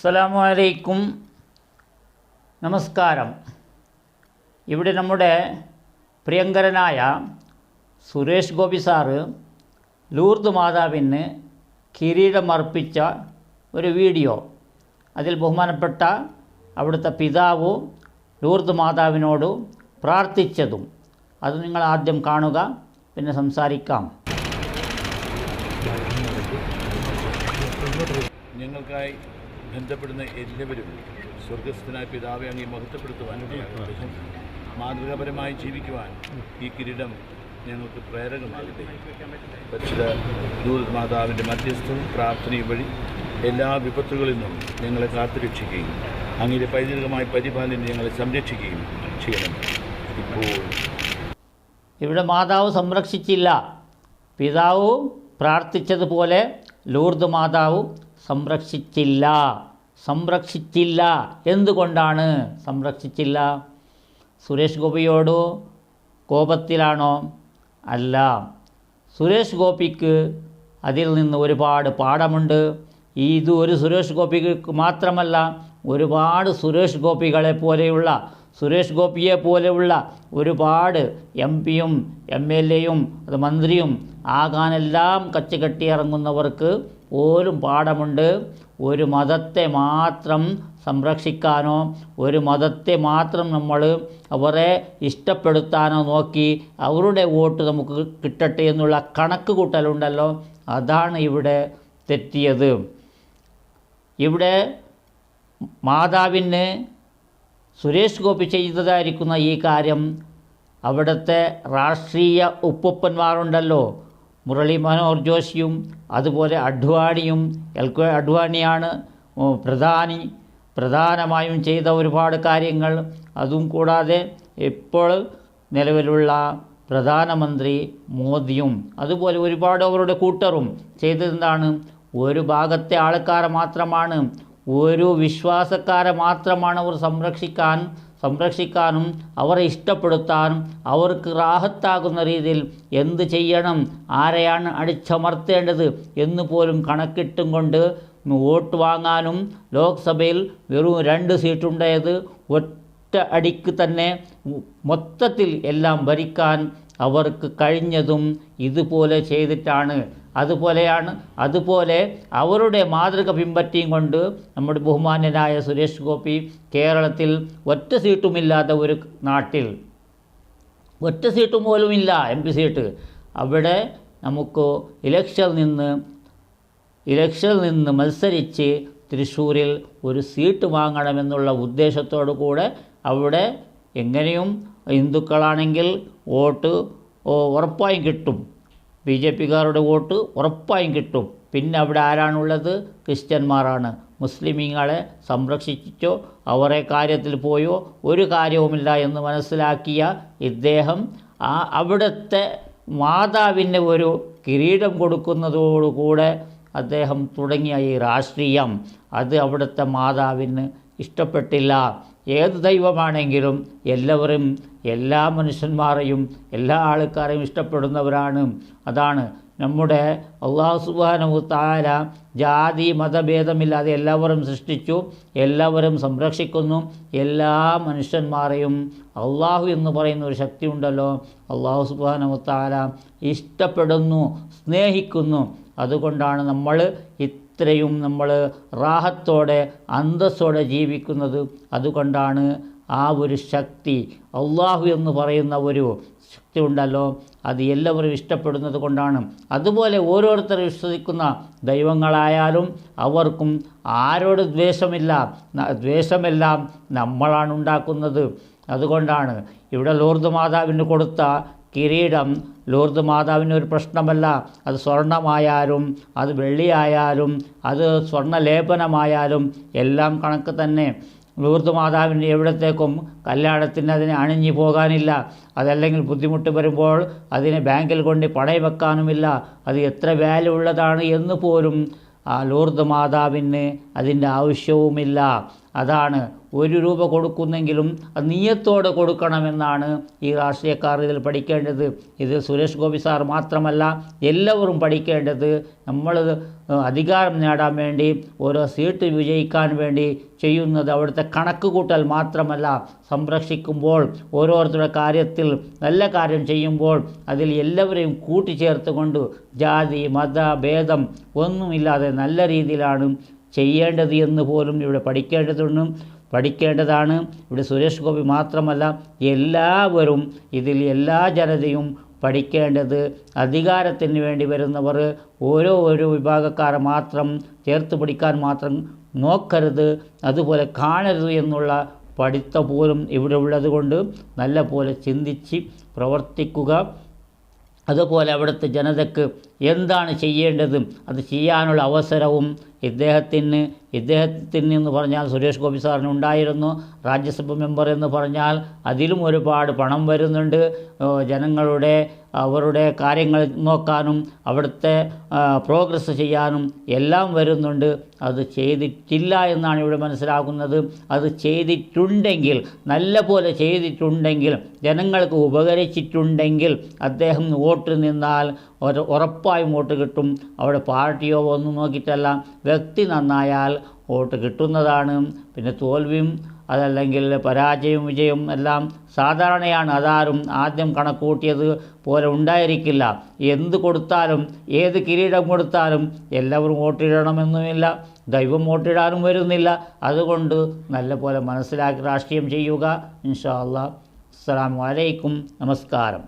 അസ്സലാമു അലൈക്കും നമസ്കാരം. ഇവിടെ നമ്മുടെ പ്രിയങ്കരനായ സുരേഷ് ഗോപി സാറ് ലൂർദ് മാതാവിന് കിരീടമർപ്പിച്ച ഒരു വീഡിയോ. അതിൽ ബഹുമാനപ്പെട്ട അവിടുത്തെ പിതാവ് ലൂർദ് മാതാവിനോട് പ്രാർത്ഥിച്ചതും അത് നിങ്ങൾ ആദ്യം കാണുക പിന്നെ സംസാരിക്കാം. ഞങ്ങൾക്കായി ബന്ധപ്പെടുന്ന എല്ലാവരും സ്വർഗസ്ഥനായ പിതാവെ അങ്ങേ മഹത്വപ്പെടുത്തുവാൻ മാതൃകാപരമായി ജീവിക്കുവാൻ ഈ കിരീടം ഞങ്ങൾക്ക് പ്രേരകമാകട്ടെ. പരിശുദ്ധ ദൂത് മാതാവിന്റെ മധ്യസ്ഥവും പ്രാർത്ഥനയും വഴി എല്ലാ വിപത്തുകളിൽ നിന്നും ഞങ്ങളെ കാത്തുരക്ഷിക്കുകയും അങ്ങനെ പൈതൃകമായ പരിപാലനം ഞങ്ങളെ സംരക്ഷിക്കുകയും ചെയ്യണം. ഇപ്പോൾ ഇവിടെ മാതാവ് സംരക്ഷിച്ചില്ല. പിതാവും പ്രാർത്ഥിച്ചതുപോലെ ലൂർദ് മാതാവ് സംരക്ഷിച്ചില്ല. സംരക്ഷിച്ചില്ല. എന്തുകൊണ്ടാണ് സംരക്ഷിച്ചില്ല? സുരേഷ് ഗോപിയോട് കോപത്തിലാണോ? അല്ല. സുരേഷ് ഗോപിക്ക് അതിൽ നിന്ന് ഒരുപാട് പാഠമുണ്ട്. ഇത് ഒരു സുരേഷ് ഗോപിക്ക് മാത്രമല്ല ഒരുപാട് സുരേഷ് ഗോപികളെ പോലെയുള്ള സുരേഷ് ഗോപിയെ പോലെയുള്ള ഒരുപാട് എം പിയും എം എൽ എയും അത് മന്ത്രിയും ആകാനെല്ലാം കച്ചുകെട്ടി പോലും പാഠമുണ്ട്. ഒരു മതത്തെ മാത്രം സംരക്ഷിക്കാനോ ഒരു മതത്തെ മാത്രം നമ്മൾ അവരെ ഇഷ്ടപ്പെടുത്താനോ നോക്കി അവരുടെ വോട്ട് നമുക്ക് കിട്ടട്ടെ എന്നുള്ള കണക്ക് കൂട്ടലുണ്ടല്ലോ അതാണ് ഇവിടെ തെറ്റിയത്. ഇവിടെ മാതാവിന് സുരേഷ് ഗോപി ചെയ്തതായിരിക്കുന്ന ഈ കാര്യം അവിടുത്തെ രാഷ്ട്രീയ ഉപ്പപ്പന്മാരുണ്ടല്ലോ. മുരളി മനോഹർ ജോഷിയും അതുപോലെ അഡ്വാണിയും എൽ കെ അഡ്വാണിയാണ് പ്രധാനി പ്രധാനമായും ചെയ്ത ഒരുപാട് കാര്യങ്ങൾ. അതും കൂടാതെ ഇപ്പോൾ നിലവിലുള്ള പ്രധാനമന്ത്രി മോദിയും അതുപോലെ ഒരുപാട് അവരുടെ കൂട്ടറും ചെയ്തതെന്താണ്? ഒരു ഭാഗത്തെ ആൾക്കാർ മാത്രമാണ് ഒരു വിശ്വാസക്കാരെ മാത്രമാണ് അവർ സംരക്ഷിക്കാൻ സംരക്ഷിക്കാനും അവരെ ഇഷ്ടപ്പെടുത്താനും അവർക്ക് റാഹത്താകുന്ന രീതിയിൽ എന്ത് ചെയ്യണം ആരെയാണ് അടിച്ചമർത്തേണ്ടത് എന്ന് പോലും കണക്കിട്ടും കൊണ്ട് വോട്ട് വാങ്ങാനും ലോക്സഭയിൽ വെറും രണ്ട് സീറ്റുണ്ടായത് ഒറ്റ അടിക്ക് തന്നെ മൊത്തത്തിൽ എല്ലാം ഭരിക്കാൻ അവർക്ക് കഴിഞ്ഞതും ഇതുപോലെ ചെയ്തിട്ടാണ്. അതുപോലെയാണ് അതുപോലെ അവരുടെ മാതൃക പിൻപറ്റിയും കൊണ്ട് നമ്മുടെ ബഹുമാന്യനായ സുരേഷ് ഗോപി കേരളത്തിൽ ഒറ്റ സീറ്റുമില്ലാത്ത ഒരു നാട്ടിൽ. ഒറ്റ സീറ്റ് പോലും ഇല്ല എം പി സീറ്റ്. അവിടെ നമുക്ക് ഇലക്ഷനിൽ നിന്ന് ഇലക്ഷനിൽ നിന്ന് മത്സരിച്ച് തൃശ്ശൂരിൽ ഒരു സീറ്റ് വാങ്ങണമെന്നുള്ള ഉദ്ദേശത്തോടു കൂടെ അവിടെ എങ്ങനെയും ഹിന്ദുക്കളാണെങ്കിൽ വോട്ട് ഉറപ്പായും കിട്ടും. ബി ജെ പിക്കാരുടെ വോട്ട് ഉറപ്പായും കിട്ടും. പിന്നെ അവിടെ ആരാണുള്ളത്? ക്രിസ്ത്യന്മാരാണ്. മുസ്ലിമീങ്ങളെ സംരക്ഷിച്ചോ അവരെ കാര്യത്തിൽ പോയോ ഒരു കാര്യവുമില്ല എന്ന് മനസ്സിലാക്കിയ ഇദ്ദേഹം ആ അവിടുത്തെ മാതാവിന് ഒരു കിരീടം കൊടുക്കുന്നതോടുകൂടെ അദ്ദേഹം തുടങ്ങിയ ഈ രാഷ്ട്രീയം അത് അവിടുത്തെ മാതാവിന് ഇഷ്ടപ്പെട്ടില്ല. ഏത് ദൈവമാണെങ്കിലും എല്ലാവരും എല്ലാ മനുഷ്യന്മാരെയും എല്ലാ ആൾക്കാരെയും ഇഷ്ടപ്പെടുന്നവരാണ്. അതാണ് നമ്മുടെ അള്ളാഹു താര ജാതി മതഭേദമില്ലാതെ എല്ലാവരും സൃഷ്ടിച്ചു എല്ലാവരും സംരക്ഷിക്കുന്നു എല്ലാ മനുഷ്യന്മാരെയും അള്ളാഹു എന്ന് പറയുന്ന ഒരു ശക്തി ഉണ്ടല്ലോ. അള്ളാഹു താര ഇഷ്ടപ്പെടുന്നു സ്നേഹിക്കുന്നു. അതുകൊണ്ടാണ് നമ്മൾ ഇത്രയും നമ്മൾ റാഹത്തോടെ അന്തസ്സോടെ ജീവിക്കുന്നത് അതുകൊണ്ടാണ് ആ ഒരു ശക്തി. അള്ളാഹു എന്ന് പറയുന്ന ഒരു ശക്തി ഉണ്ടല്ലോ. അത് എല്ലാവരും ഇഷ്ടപ്പെടുന്നത് കൊണ്ടാണ്. അതുപോലെ ഓരോരുത്തർ വിശ്വസിക്കുന്ന ദൈവങ്ങളായാലും അവർക്കും ആരോട് ദ്വേഷമില്ല. ദ്വേഷമെല്ലാം നമ്മളാണ് ഉണ്ടാക്കുന്നത്. അതുകൊണ്ടാണ് ഇവിടെ ലോർദ് മാതാവിന് കൊടുത്ത കിരീടം ലൂർദ് മാതാവിന് ഒരു പ്രശ്നമല്ല. അത് സ്വർണമായാലും അത് വെള്ളിയായാലും അത് സ്വർണലേപനമായാലും എല്ലാം കണക്ക് തന്നെ. ലൂർദ് മാതാവിന്റെ എവിടത്തേക്കും കല്യാണത്തിന് അതിനെ അണിഞ്ഞു പോകാനില്ല. അതല്ലെങ്കിൽ ബുദ്ധിമുട്ട് വരുമ്പോൾ അതിനെ ബാങ്കിൽ കൊണ്ട് പണയം വെക്കാനുമില്ല. അത് എത്ര വാല്യൂ ഉള്ളതാണ് എന്ന് പോലും ആ ലൂർദ് മാതാവിന് അതിന്റെ ആവശ്യവുമില്ല. അതാണ് ഒരു രൂപ കൊടുക്കുന്നെങ്കിലും അത് നീയത്തോടെ കൊടുക്കണമെന്നാണ് ഈ രാഷ്ട്രീയക്കാർ ഇതിൽ പഠിക്കേണ്ടത്. ഇത് സുരേഷ് ഗോപി സാർ മാത്രമല്ല എല്ലാവരും പഠിക്കേണ്ടത്. നമ്മൾ അധികാരം നേടാൻ വേണ്ടി ഓരോ സീറ്റ് വിജയിക്കാൻ വേണ്ടി ചെയ്യുന്നത് അവിടുത്തെ കണക്ക് കൂട്ടൽ മാത്രമല്ല. സംരക്ഷിക്കുമ്പോൾ ഓരോരുത്തരുടെ കാര്യത്തിൽ നല്ല കാര്യം ചെയ്യുമ്പോൾ അതിൽ എല്ലാവരെയും കൂട്ടിച്ചേർത്തുകൊണ്ട് ജാതി മത ഭേദം ഒന്നുമില്ലാതെ നല്ല രീതിയിലാണ് ചെയ്യേണ്ടത് എന്ന് പോലും ഇവിടെ പഠിക്കേണ്ടതൊന്നും പഠിക്കേണ്ടതാണ്. ഇവിടെ സുരേഷ് ഗോപി മാത്രമല്ല എല്ലാവരും ഇതിൽ എല്ലാ ജനതയും പഠിക്കേണ്ടത് അധികാരത്തിന് വേണ്ടി വരുന്നവർ ഓരോ ഓരോ വിഭാഗക്കാരെ മാത്രം ചേർത്ത് പിടിക്കാൻ മാത്രം നോക്കരുത് അതുപോലെ കാണരുത് എന്നുള്ള പഠിത്തം പോലും ഇവിടെ ഉള്ളത് കൊണ്ട് നല്ല പോലെ ചിന്തിച്ച് പ്രവർത്തിക്കുക. അതുപോലെ അവിടുത്തെ ജനതയ്ക്ക് എന്താണ് ചെയ്യേണ്ടതും? അത് ചെയ്യാനുള്ള അവസരവും ഇദ്ദേഹത്തിന് ഇദ്ദേഹത്തിന് നിന്ന് പറഞ്ഞാൽ സുരേഷ് ഗോപി സാറിന് ഉണ്ടായിരുന്നു. രാജ്യസഭ മെമ്പർ എന്ന് പറഞ്ഞാൽ അതിലും ഒരുപാട് പണം വരുന്നുണ്ട്. ജനങ്ങളുടെ അവരുടെ കാര്യങ്ങൾ നോക്കാനും അവിടുത്തെ പ്രോഗ്രസ് ചെയ്യാനും എല്ലാം വരുന്നുണ്ട്. അത് ചെയ്തിട്ടില്ല എന്നാണ് ഇവിടെ മനസ്സിലാക്കുന്നത് അത് ചെയ്തിട്ടുണ്ടെങ്കിൽ നല്ല പോലെ ചെയ്തിട്ടുണ്ടെങ്കിൽ ജനങ്ങൾക്ക് ഉപകരിച്ചിട്ടുണ്ടെങ്കിൽ അദ്ദേഹം വോട്ട് നിന്നാൽ ഉറപ്പായും വോട്ട് കിട്ടും. അവിടെ പാർട്ടിയോ ഒന്നും നോക്കിയിട്ടല്ല. വ്യക്തി നന്നായാൽ വോട്ട് കിട്ടുന്നതാണ്. പിന്നെ തോൽവിയും അതല്ലെങ്കിൽ പരാജയവും വിജയവും എല്ലാം സാധാരണയാണ്. അതാരും ആദ്യം കണക്കൂട്ടിയത് പോലെ ഉണ്ടായിരിക്കില്ല. എന്ത് കൊടുത്താലും ഏത് കിരീടം കൊടുത്താലും എല്ലാവരും വോട്ടിടണമെന്നുമില്ല. ദൈവം വോട്ടിടാനും വരുന്നില്ല. അതുകൊണ്ട് നല്ല പോലെ മനസ്സിലാക്കി രാഷ്ട്രീയം ചെയ്യുക. ഇൻഷാ അല്ലാ വലൈക്കും നമസ്കാരം.